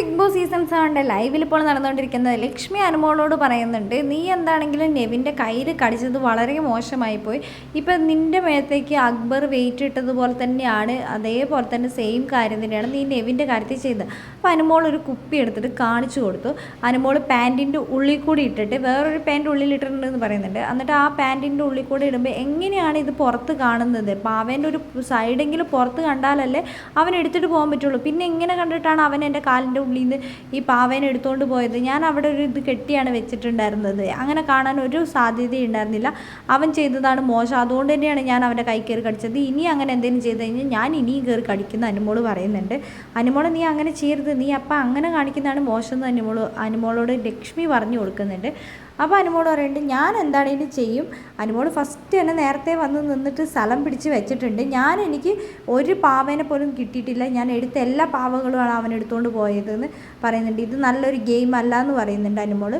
Big boss season സെവന്റെ ലൈവിൽ ഇപ്പോൾ നടന്നുകൊണ്ടിരിക്കുന്നത് ലക്ഷ്മി അനുമോളോട് പറയുന്നുണ്ട് നീ എന്താണെങ്കിലും നെവിന്റെ കയ്യിൽ കടിച്ചത് വളരെ മോശമായി പോയി ഇപ്പം നിന്റെ മേത്തേക്ക് അക്ബർ വെയിറ്റ് ഇട്ടതുപോലെ തന്നെയാണ് അതേപോലെ തന്നെ സെയിം കാര്യം തന്നെയാണ് നീ നെവിന്റെ കാര്യത്തിൽ ചെയ്തത്. അപ്പോൾ അനുമോൾ ഒരു കുപ്പി എടുത്തിട്ട് കാണിച്ചു കൊടുത്തു. അനുമോൾ പാന്റിന്റെ ഉള്ളിൽ കൂടി ഇട്ടിട്ട് വേറൊരു പാന്റ് ഉള്ളിൽ ഇട്ടിട്ടുണ്ടെന്ന് പറയുന്നുണ്ട്. എന്നിട്ട് ആ പാന്റിന്റെ ഉള്ളിൽ കൂടി ഇടുമ്പോൾ എങ്ങനെയാണ് ഇത് പുറത്ത് കാണുന്നത്? പാവേന്റെ ഒരു സൈഡെങ്കിലും പുറത്ത് കണ്ടാലല്ലേ അവൻ എടുത്തിട്ട് പോകാൻ പറ്റുള്ളൂ. പിന്നെ എങ്ങനെ കണ്ടിട്ടാണ് അവൻ എന്റെ കാലിന്റെ ഉള്ളിൽ നിന്ന് ഈ പാവേനെ എടുത്തുകൊണ്ട് പോയത്. ഞാൻ അവിടെ ഒരു ഇത് കെട്ടിയാണ് വെച്ചിട്ടുണ്ടായിരുന്നത്. അങ്ങനെ കാണാൻ ഒരു സാധ്യത ഉണ്ടായിരുന്നില്ല. അവൻ ചെയ്തതാണ് മോശം. അതുകൊണ്ട് തന്നെയാണ് ഞാൻ അവന്റെ കൈ കയറി കടിച്ചത്. ഇനി അങ്ങനെ എന്തെങ്കിലും ചെയ്ത് കഴിഞ്ഞാൽ ഞാൻ ഇനിയും കയറി കടിക്കുന്ന അനുമോൾ പറയുന്നുണ്ട്. അനുമോൾ നീ അങ്ങനെ ചെയ്യരുത്. നീ അപ്പം അങ്ങനെ കാണിക്കുന്നതാണ് മോശം എന്ന് അനുമോൾ അനുമോളോട് ലക്ഷ്മി പറഞ്ഞു കൊടുക്കുന്നുണ്ട്. അപ്പോൾ അനുമോൾ പറയുന്നുണ്ട് ഞാൻ എന്താണ് ഇനി ചെയ്യും? അനുമോൾ ഫസ്റ്റ് തന്നെ നേരത്തെ വന്ന് നിന്നിട്ട് സ്ഥലം പിടിച്ച് വെച്ചിട്ടുണ്ട്. ഞാൻ എനിക്ക് ഒരു പാവേനെ പോലും കിട്ടിയിട്ടില്ല. ഞാൻ എടുത്ത എല്ലാ പാവകളുമാണ് അവൻ എടുത്തുകൊണ്ട് പോയതെന്ന് പറയുന്നുണ്ട്. ഇത് നല്ലൊരു ഗെയിം അല്ല എന്ന് പറയുന്നുണ്ട് അനുമോൾ.